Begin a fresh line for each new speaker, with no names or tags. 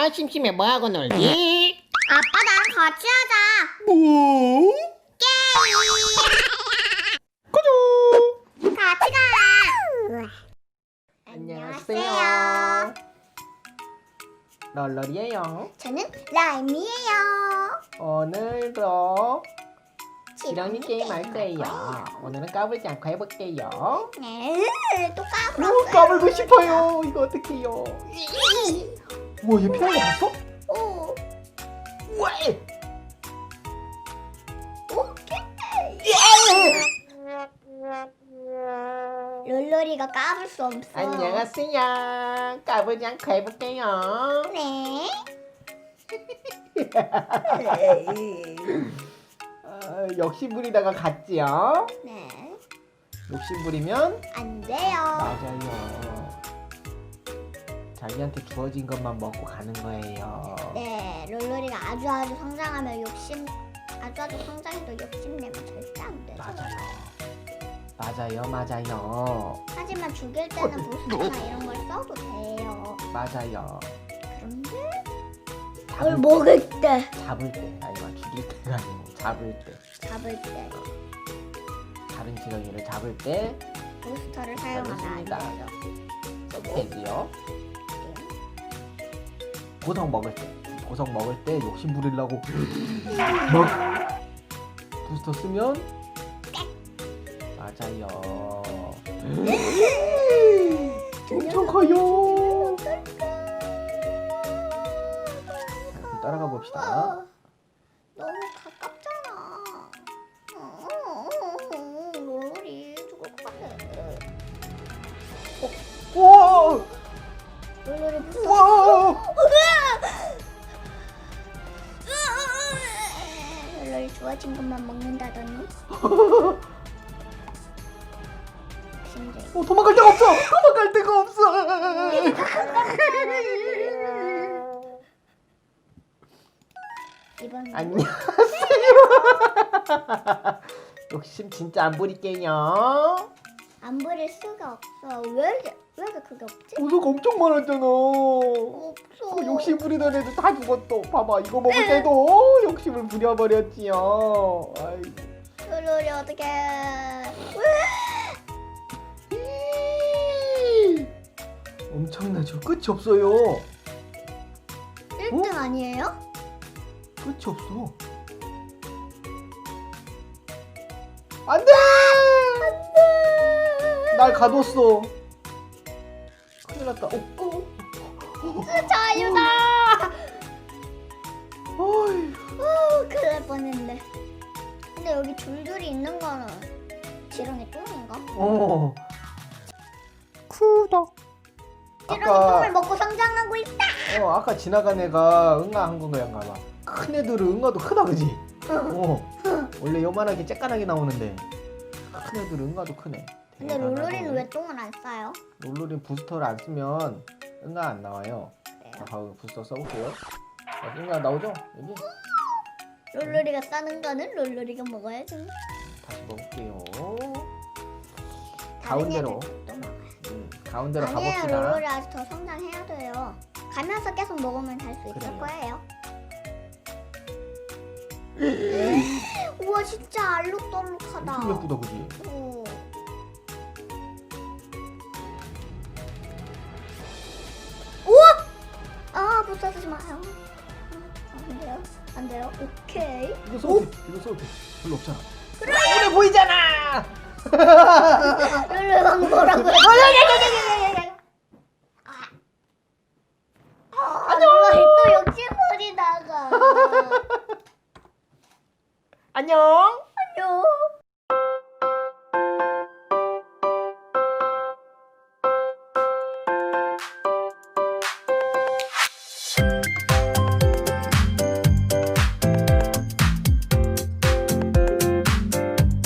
아 심심해 뭐하고 놀지?
아빠 나랑 같이 하자.
뭐?
게임. 같이 가.
안녕하세요. 널널이에요.
저는 라임이에요.
오늘도 지렁이 게임 할 거예요. 오늘은 까불지 않고 해볼게요.
네, 또.
까불고 싶어요. 이거 어떡해요? 우와 얘 피하는 거 봤어?
오,
왜?
오케이. 롤롤이가 까불 수 없어.
안녕하세요. 까불지 않고 해볼게요.
네.
아, 욕심부리다가 갔지요.
네.
욕심부리면
안 돼요.
맞아요. 자기한테 주어진 것만 먹고 가는 거예요.
네, 롤롤이가 아주 아주 성장하면 욕심, 아주 아주 성장해도 욕심내면 절대 안 돼요.
맞아요. 맞아요, 맞아요.
하지만 죽일 때는 부스터나 이런 걸 써도 돼요.
맞아요.
그런데
잡을,
먹을 때,
잡을 때, 아니, 막 죽일 때가 아니고 잡을 때.
잡을 때
다른 지렁이를 잡을 때
부스터를 사용하면 안. 돼요.
되지요. 보석 먹을 때, 보석 먹을 때 욕심 부리려고 막 부스터 쓰면 맞아요. 엄청 커요. 자, 그럼 따라가 봅시다.
롤롤이 부스터.
와,
롤롤이 주어진 것만 먹는다더니.
어, 도망갈 데가 없어. 도망갈 데가 없어.
이번
안녕하세요. 욕심 진짜 안 부릴게요.
안 부릴 수가 없어. 왜 이렇게 왜 이렇게 그게 없지?
보석 엄청 많았잖아.
없어.
그 욕심 부리던 애들 다 죽었어. 봐봐, 이거 먹을 때도 욕심을 부려버렸지요. 아이.
롤롤이 어떻게?
엄청나죠? 끝이 없어요.
1등 아니에요?
끝이 없어. 안 돼! 날 가뒀어. 큰일 났다. 어, 어,
자유다.
어이.
어, 큰일 날 뻔했네. 근데 여기 줄줄이 있는 거는 지렁이 똥인가?
어. 구독.
지렁이
아까
똥을 먹고 성장하고 있다.
어 아까 지나간 애가 응아 한 건가인가 봐. 큰 애들은 응아도 크다 그지? 어. 원래 요만하게 쬐깐하게 나오는데 큰 애들은 응아도 크네.
근데
대단하네.
롤롤이는 왜 똥을 안 싸요?
롤롤이 부스터를 안 쓰면 응아 안 나와요. 자, 바로 부스터 써볼게요. 자, 응아 나오죠? 여기
롤롤이가 싸는 거는 롤롤이가 먹어야죠.
다시 먹을게요.
다른
가운데로.
애들도 또 먹어요.
음, 가운데로
아니에요,
가봅시다.
롤롤이 아직 더 성장해야 돼요. 가면서 계속 먹으면 될수 있을
그래요.
거예요. 우와 진짜 알록달록하다.
엄청 예쁘다 그지?
오. 아 부서지지 마요. 안 돼요? 안 돼요? 오케이.
이거 써도 돼. 이거 써도 돼. 별로 없잖아. 그래! 눈에 보이잖아!
룰루가 뭐라고? 아, 룰루이 또 욕심부리다가.
안녕!